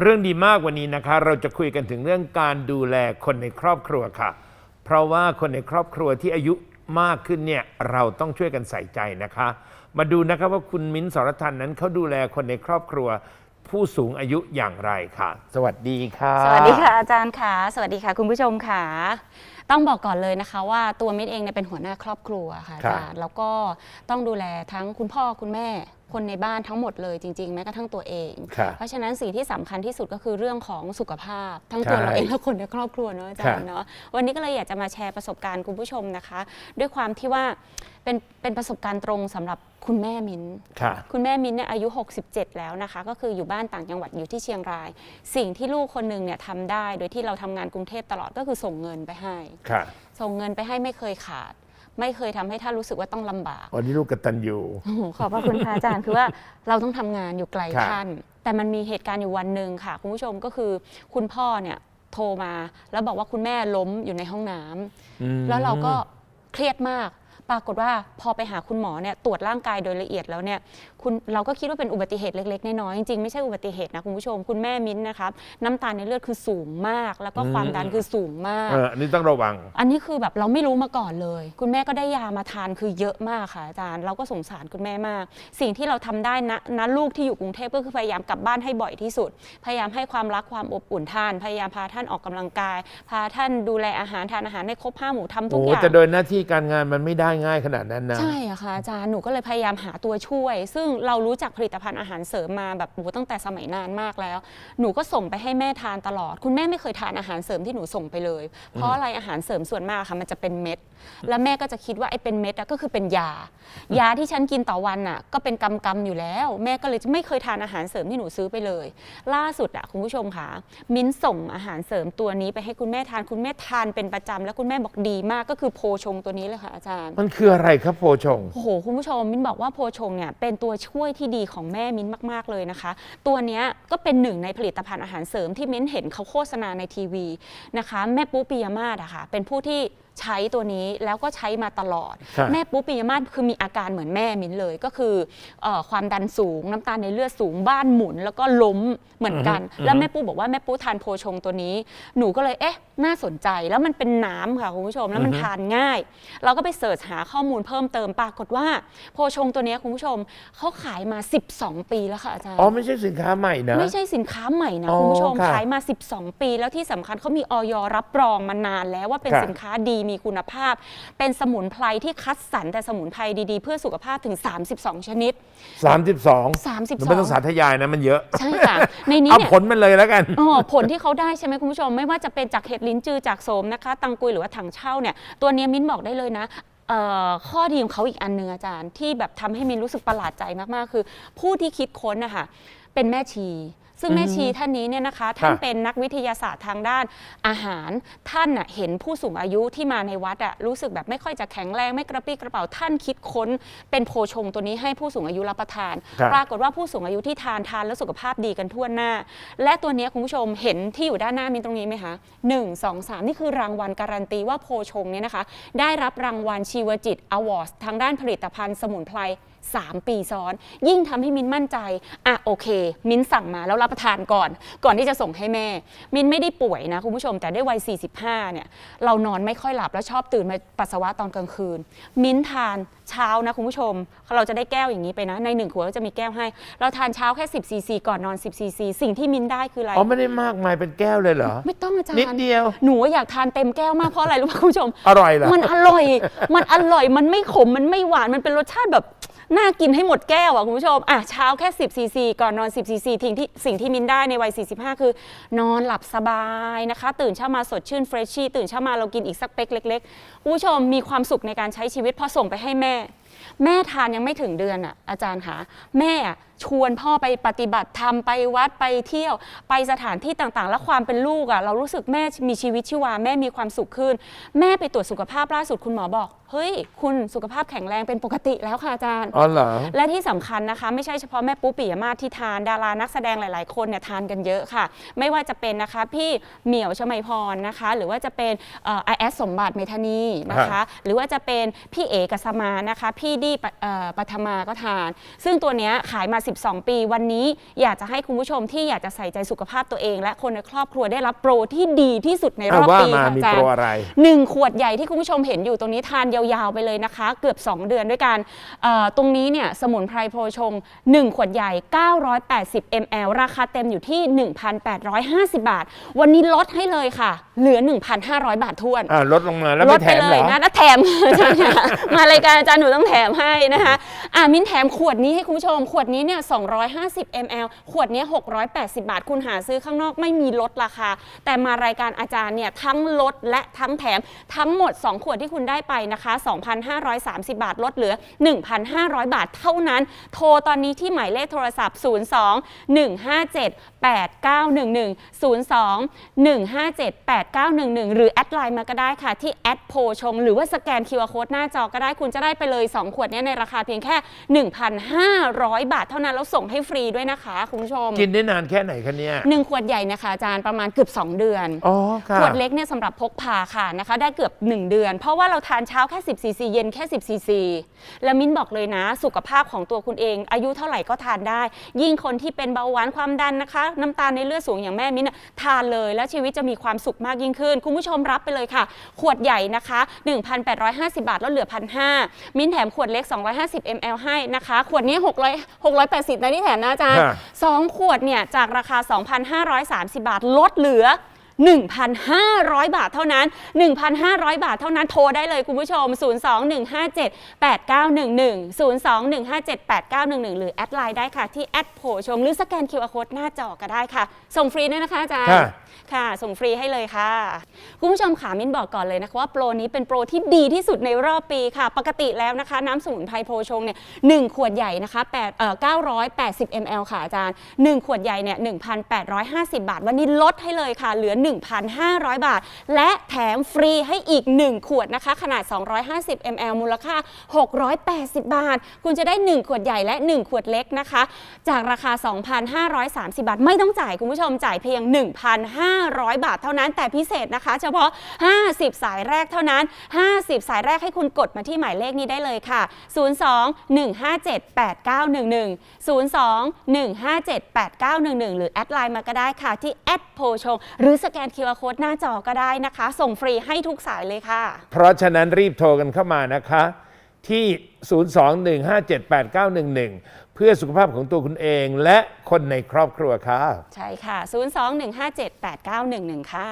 เรื่องดีมากวันนี้นะคะ เราจะคุยกันถึงเรื่องการดูแลคนในครอบครัวค่ะ เพราะว่าคนในครอบครัวที่อายุมากขึ้นเนี่ยเราต้องช่วยกันใส่ใจนะคะ มาดูนะครับว่าคุณมิ้นท์สรทันนั้นเขาดูแลคนในครอบครัว ผู้สูงอายุอย่างไรค่ะ สวัสดีค่ะสวัสดีค่ะอาจารย์ค่ะ สวัสดีค่ะ คุณผู้ชมค่ะ ต้องบอกก่อนเลยนะคะ ว่าตัวมิตรเองเนี่ยเป็นหัวหน้าครอบครัวค่ะอาครับจารย์แล้วก็ต้องดูแลทั้งคุณพ่อคุณแม่ คนในบ้านทั้งหมดเลยจริง ๆ แม้กระทั่งตัวเองค่ะเพราะฉะนั้นสิ่งที่สำคัญที่สุดก็คือเรื่องของสุขภาพ ทั้งตัวใช่เราเองและคนในครอบครัวเนอะอาจารย์ค่ะเนาะวันนี้ก็เลยอยากจะมาแชร์ประสบการณ์คุณผู้ชมนะคะ ด้วยความที่ว่าเป็นเป็นประสบการณ์ตรงสำหรับคุณแม่มิ้น ค่ะ คุณแม่มิ้นเนี่ยอายุ 67 แล้วนะคะ ก็คืออยู่บ้านต่างจังหวัดอยู่ที่เชียงราย สิ่งที่ลูกคนหนึ่งเนี่ยทำได้ โดยที่เราทำงานกรุงเทพตลอดก็คือส่งเงินไปให้ ค่ะ ส่งเงินไปให้ไม่เคยขาด ไม่เคยทำให้ท่านรู้สึกว่าต้องลำบาก วันนี้ลูกกตันยูโอ้โหขอบพระคุณพระอาจารย์ คือว่าเราต้องทำงานอยู่ไกลครับ ท่าน แต่มันมีเหตุการณ์อยู่วันหนึ่งค่ะ คุณผู้ชมก็คือคุณพ่อเนี่ยโทรมา แล้วบอกว่าคุณแม่ล้มอยู่ในห้องน้ำอืมแล้วเราก็เครียดมาก ปรากฏว่าพอไปหาคุณหมอเนี่ยตรวจร่างกายโดยละเอียดแล้วเนี่ย คุณเราก็คิดว่าเป็นอุบัติเหตุเล็กๆน้อยๆจริงๆไม่ใช่อุบัติเหตุนะคุณผู้ชม คุณแม่มิ้นท์นะครับน้ำตาลในเลือดคือสูงมาก แล้วก็ความดันคือสูงมาก เอออันนี้ต้องระวัง อันนี้คือแบบเราไม่รู้มาก่อนเลย คุณแม่ก็ได้ยามาทานคือเยอะมากค่ะอาจารย์ เราก็สงสารคุณแม่มาก สิ่งที่เราทำได้นะนะลูกที่อยู่กรุงเทพก็คือพยายามกลับบ้านให้บ่อยที่สุด พยายามให้ความรักความอบอุ่นท่าน พยายามพาท่านออกกำลังกาย พาท่านดูแลอาหารทานอาหารในครบห้าหมู่ทำทุโอ้กอย่าง แต่โดยหน้าที่การงานมันไม่ได้ง่ายขนาดนั้นนะ ใช่อะค่ะอาจารย์หนูก็เลยพยายามหาตัวช่วย ซึ่งเรารู้จักผลิตภัณฑ์อาหารเสริมมาแบบโอ้โหตั้งแต่สมัยนานมากแล้ว หนูก็ส่งไปให้แม่ทานตลอด คุณแม่ไม่เคยทานอาหารเสริมที่หนูส่งไปเลย เพราะอะไรอาหารเสริมส่วนมากค่ะ มันจะเป็นเม็ด แล้วแม่ก็จะคิดว่าไอ้เป็นเม็ดอะก็คือเป็นยา ยาที่ฉันกินต่อวันน่ะก็เป็นกำกำๆอยู่แล้ว แม่ก็เลยไม่เคยทานอาหารเสริมที่หนูซื้อไปเลย ล่าสุดอะคุณผู้ชมค่ะ มิ้นส่งอาหารเสริมตัวนี้ไปให้คุณแม่ทานคุณแม่ทานเป็นประจำแล้วคุณแม่บอกดีมากก็คือโพชงตัวนี้เลยค่ะอาจารย์ มันคืออะไรครับโพชง โอ้โห คุณผู้ชม มิ้นบอกว่าโพชงเนี่ยเป็นตัวช่วยที่ดีของแม่มิ้นมาก ๆ เลยนะคะ ตัวนี้ก็เป็นหนึ่งในผลิตภัณฑ์อาหารเสริมที่มิ้นเห็นเขาโฆษณาในทีวีนะคะ แม่ปุ๊ปิยมาศอะค่ะเป็นผู้ที่ ใช้ตัวนี้แล้วก็ใช้มาตลอด ครับแม่ปุ๊ปิยมาศคือมีอาการเหมือนแม่มิ้นเลยก็คือเออความดันสูงน้ำตาลในเลือดสูงบ้านหมุน แล้วก็ล้มเหมือนกันแล้วแม่ปุ๊บอกว่าแม่ปุ๊ทานโพชงตัวนี้ หนูก็เลยเอ๊ะ น่าสนใจแล้วมันเป็นน้ำค่ะคุณผู้ชมแล้วมันทานง่าย เราก็ไปเสิร์ชหาข้อมูลเพิ่มเติมปรากฏว่า โพชงตัวเนี้ยคุณผู้ชมเขาขายมา 12 ปีแล้วค่ะอาจารย์ อ๋อไม่ใช่สินค้าใหม่นะ ไม่ใช่สินค้าใหม่นะ อ๋อคุณผู้ชม ค่ะขายมา 12 ปี แล้วที่สำคัญเขามีออยรับรองมานานแล้วว่าเป็นค่ะ สินค้าดีมีคุณภาพ เป็นสมุนไพรที่คัดสรรแต่สมุนไพรดีๆ เพื่อสุขภาพถึง 32 ชนิดสามสิบสอง32 ไม่ต้องสาธยายนะมันเยอะ ใช่ค่ะ ในนี้เอาเนี่ยผลมันเลยแล้วกัน อ๋อผลที่เขาได้ใช่ไหมคุณผู้ชม ไม่ว่าจะเป็นจากเห็ดลิ้นจือจากโสมนะคะ ตังกุยหรือว่าถังเช่าเนี่ย ตัวเนี้ยมิ้นบอกได้เลยนะเอ่อข้อดีของเขาอีกอันหนึ่งอาจารย์ ที่แบบทำให้มิ้นรู้สึกประหลาดใจมากๆ คือ ผู้ที่คิดค้นนะคะเป็นแม่ชี ซึ่งแม่ชีท่านนี้เนี่ยนะคะท่านค่ะเป็นนักวิทยาศาสตร์ทางด้านอาหาร ท่านน่ะเห็นผู้สูงอายุที่มาในวัดอะรู้สึกแบบไม่ค่อยจะแข็งแรงไม่กระปรี้กระเป๋าท่านคิดค้น เป็นโพชงตัวนี้ให้ผู้สูงอายุรับประทาน ครับ ปรากฏว่าผู้สูงอายุที่ทานทานแล้วสุขภาพดีกันทั่วหน้า และตัวเนี้ยคุณผู้ชมเห็นที่อยู่ด้านหน้ามีตรงนี้ไหมคะ1 2 3 นี่คือรางวัลการันตีว่าโพชงเนี่ยนะคะ ได้รับรางวัลชีวจิตอวอร์ดทางด้านผลิตภัณฑ์สมุนไพร3ปีซ้อน ยิ่งทำให้มินมั่นใจอะโอเค มินสั่งมาแล้วรับประทานก่อน ก่อนที่จะส่งให้แม่ มินไม่ได้ป่วยนะคุณผู้ชมแต่ด้วยวัย 45 เนี่ยเรานอนไม่ค่อยหลับแล้วชอบตื่นมาปัสสาวะตอนกลางคืน มินทานเช้านะคุณผู้ชม เราจะได้แก้วอย่างนี้ไปนะ ในหนึ่งขวดก็จะมีแก้วให้ เราทานเช้าแค่ 10ซีซีก่อนนอน10ซีซีสิ่งที่มินได้คืออะไรอ๋อไม่ได้มากมายเป็นแก้วเลยเหรอ ไม่ต้องอาจารย์นิดเดียวหนูอยากทานเต็มแก้วมากเพราะอะไรรู้ไหมคุณผู้ชม อร่อยเหรอมันอร่อย มันอร่อยมันไม่ขมมันไม่หวานมันเป็นรสชาติแบบ น่ากินให้หมดแก้วอะคุณผู้ชมอะเช้าแค่10ซีซีก่อนนอน10ซีซีทิ้งที่สิ่งที่มินได้ในวัย 45 คือ นอนหลับสบายนะคะ ตื่นเช้ามาสดชื่นเฟรชชี่ตื่นเช้ามาเรากินอีกสักเป๊กเล็กๆคุณผู้ชมมีความสุขในการใช้ชีวิตพอส่งไปให้แม่ แม่ทานยังไม่ถึงเดือนอะอาจารย์คะแม่อะชวนพ่อไปปฏิบัติธรรมไปวัดไปเที่ยวไปสถานที่ต่างๆ แล้วความเป็นลูกอะเรารู้สึกแม่มีชีวิตชีวาแม่มีความสุขขึ้น แม่ไปตรวจสุขภาพล่าสุดคุณหมอบอก เฮ้ย คุณสุขภาพแข็งแรงเป็นปกติแล้วค่ะอาจารย์อ๋อเหรอและที่สำคัญนะคะ ไม่ใช่เฉพาะแม่ปุ๊ปิยมาศที่ทานดารานักแสดงหลาย ๆ คนเนี่ยทานกันเยอะค่ะ ไม่ว่าจะเป็นนะคะพี่เหมียวชมัยพรนะคะ หรือว่าจะเป็นไอแอสสมบัติเมธานีนะคะ หรือว่าจะเป็นพี่เอกัสมานะคะพี่ดีปะเอ่อปัทมาก็ทาน ซึ่งตัวเนี้ยขายมา 12 ปี วันนี้อยากจะให้คุณผู้ชมที่อยากจะใส่ใจสุขภาพตัวเอง และคนในครอบครัวได้รับโปรที่ดีที่สุดในรอบอะว่าปีมาค่ะมีอาจารโปรย์อะไร หนึ่งขวดใหญ่ที่คุณผู้ชมเห็นอยู่ตรงนี้ทานยาวๆไปเลยนะคะ เกือบ 2 เดือนด้วยกันเอ่อตรงนี้เนี่ยสมุนไพรโพชง 1 ขวดใหญ่ 980 ml ราคาเต็มอยู่ที่ 1,850 บาท วันนี้ลดให้เลยค่ะ เหลือ 1,500 บาททวน อ่าลดลงมาแล้วลไม่ดแถไปมเลเหรยอ นะแล้วแถม อาจารย์ค่ะมารายการอาจารย์หนูต้องแถมให้นะคะอ่ามิ้นแถมขวดนี้ให้คุณผู้ชม ขวดนี้เนี่ย 250 ml ขวดนี้ 680 บาท คุณหาซื้อข้างนอกไม่มีลดราคา แต่มารายการอาจารย์เนี่ยทั้งลดและทั้งแถมทั้งหมด 2 ขวดที่คุณได้ไปนะคะ 2,530 บาทลดเหลือ 1,500 บาทเท่านั้น โทรตอนนี้ที่หมายเลขโทรศัพท์ 02 157 8911 02 157 8911 หรือแอดไลน์มาก็ได้ค่ะที่แอดโพชง หรือว่าสแกน QR Code หน้าจอก็ได้คุณจะได้ไปเลย 2ขวดเนี้ในราคาเพียงแค่ 1,500 บาทเท่านั้นแล้วส่งให้ฟรีด้วยนะคะคุณผู้ชมกินได้นานแค่ไหนคะเนี่ยหนึ่งขวดใหญ่นะคะอาจารย์ประมาณเกือบ 2 เดือนอ๋อค่ะขวดเล็กเนี่ยสำหรับพกพาค่ะนะคะได้เกือบ 1 เดือน เพราะว่าเราทานเช้าแค่ 10ซีซีเย็นแค่ 10ซีซีแล้วมิ้นบอกเลยนะ สุขภาพของตัวคุณเอง อายุเท่าไหร่ก็ทานได้ ยิ่งคนที่เป็นเบาหวานความดันนะคะ น้ำตาลในเลือดสูงอย่างแม่มิ้นน่ะทานเลยแล้วชีวิตจะมีความสุขมากยิ่งขึ้น คุณผู้ชมรับไปเลยค่ะ ขวดใหญ่นะคะ 1,850 บาทแล้วเหลือ1,500มิ้นแถมขวดเล็ก 250 ml ให้นะคะ ขวดนี้600 680นะที่แถมนะอาจารย์ค่ะสองขวดเนี่ยจากราคา 2,530 บาทลดเหลือ 1,500 บาทเท่านั้น 1,500 บาทเท่านั้นโทรได้เลยคุณผู้ชม 02-157-8911 02-157-8911 หรือแอดไลน์ได้ค่ะที่แอดโผชงหรือสแกน QR Code หน้าจอก็ได้ค่ะ ส่งฟรีด้วยนะคะอาจารย์ค่ะค่ะ ส่งฟรีให้เลยค่ะ คุณผู้ชมขามิ้นบอกก่อนเลยนะคะว่าโปรนี้เป็นโปรที่ดีที่สุดในรอบปีค่ะ ปกติแล้วนะคะ น้ำสมุนไพรโพชงเนี่ยหนึ่งขวดใหญ่นะคะ8เอ่อ980 ml ค่ะอาจารย์ 1 ขวดใหญ่เนี่ย1,850 บาท วันนี้ลดให้เลยค่ะ เหลือ1,500 บาท และแถมฟรีให้อีก 1 ขวดนะคะ ขนาด 250 ml มูลค่า 680 บาท คุณจะได้ 1 ขวดใหญ่และ 1 ขวดเล็กนะคะ จากราคา 2,530 บาท ไม่ต้องจ่ายคุณผู้ชมจ่ายเพียง 1,500 บาทเท่านั้นแต่พิเศษนะคะ เฉพาะ 50 สายแรกเท่านั้น 50 สายแรกให้คุณกดมาที่หมายเลขนี้ได้เลยค่ะ 02 157 8911 02 157 8911 หรือแอดไลน์มาก็ได้ค่ะที่แอดโพชงหรือสแกน QR Code หน้าจอก็ได้นะคะ ส่งฟรีให้ทุกสายเลยค่ะ เพราะฉะนั้นรีบโทรกันเข้ามานะคะ ที่ 02-157-8911 เพื่อสุขภาพของตัวคุณเองและคนในครอบครัวค่ะ ใช่ค่ะ 02 157 8911 ค่ะ